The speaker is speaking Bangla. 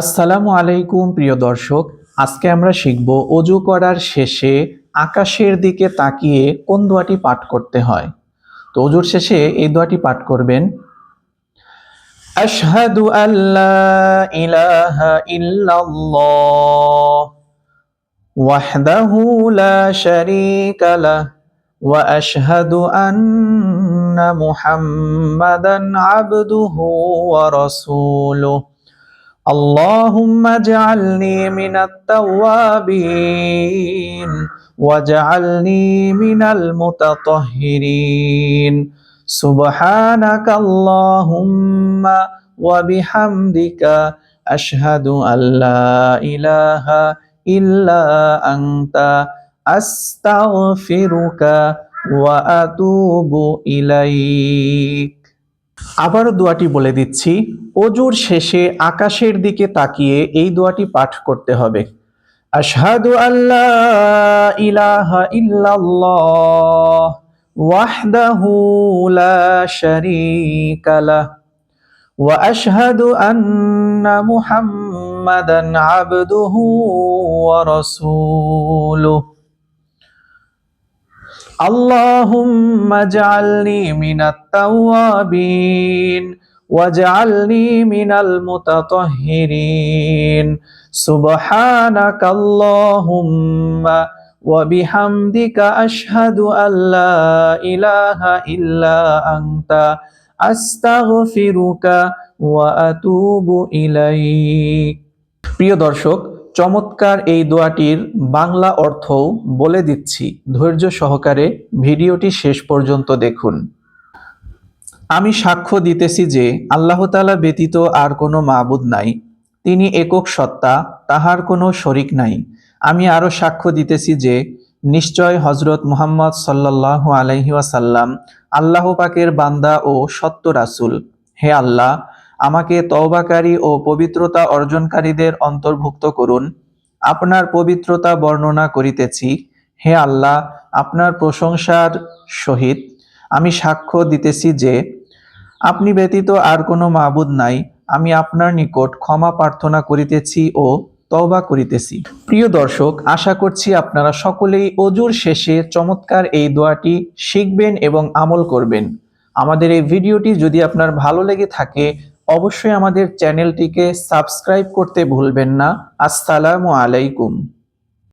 আসসালামু আলাইকুম, প্রিয় দর্শক। আজকে আমরা শিখব অজু করার শেষে আকাশের দিকে তাকিয়ে কোন দোয়াটি পাঠ করতে হয়। তো অজুর শেষে এই দোয়াটি পাঠ করবেন। আশহাদু আল্লাহ ইলাহা ইল্লাল্লাহ, ওয়াহদাহু লা শারীকা লাহ, ওয়া আশহাদু আন্না মুহাম্মাদান আবদুহু ওয়া রাসূলুহু। اللهم اجعلني من التوابين واجعلني من المتطهرين سبحانك اللهم وبحمدك أشهد أن لا إله إلا أنت أستغفرك وأتوب إليك আবারও দোয়াটি বলে দিচ্ছি অজুর শেষে আকাশের দিকে তাকিয়ে এই দোয়াটি পাঠ করতে হবে আশহাদু আল্লাহ ইলাহা ইল্লাল্লাহ ওয়াহদাহু লা শারীকা লাহ ওয়া আশহাদু আন্না মুহাম্মাদান আবদুহু ওয়া রাসূলুহু اللهم اجعلني من التوابين واجعلني من المتطهرين سبحانك اللهم وبحمدك أشهد أن لا إله إلا أنت أستغفرك وأتوب إليك প্রিয় দর্শক চমৎকার এই দোয়াটির বাংলা অর্থও বলে দিচ্ছি ধৈর্য সহকারে ভিডিওটি শেষ পর্যন্ত দেখুন আমি সাক্ষ্য দিতেছি যে আল্লাহ তালা ব্যতীত আর কোনো মাবুদ নাই। তিনি একক সত্তা, তাহার কোনো শরিক নাই। আমি আরও সাক্ষ্য দিতেছি যে নিশ্চয় হজরত মুহাম্মদ সাল্লাহ আলহি ওয়াসাল্লাম আল্লাহ পাকের বান্দা ও সত্য রাসুল। হে আল্লাহ, আমাকে তওবাকারী ও পবিত্রতা অর্জনকারীদের অন্তর্ভুক্ত করুন। আপনার পবিত্রতা বর্ণনা করিতেছি। হে আল্লাহ, আপনার প্রশংসার সহিত আমি সাক্ষ্য দিতেছি যে আপনি ব্যতীত আর কোনো মাবুদ নাই। আমি আপনার নিকট ক্ষমা প্রার্থনা করিতেছি ও তওবা করিতেছি। প্রিয় দর্শক, আশা করছি আপনারা সকলেই অজুর শেষে চমৎকার এই দোয়াটি শিখবেন এবং আমল করবেন। আমাদের এই ভিডিওটি যদি আপনার ভালো লেগে থাকে, অবশ্যই আমাদের চ্যানেলটিকে সাবস্ক্রাইব করতে ভুলবেন না। আসসালামু আলাইকুম।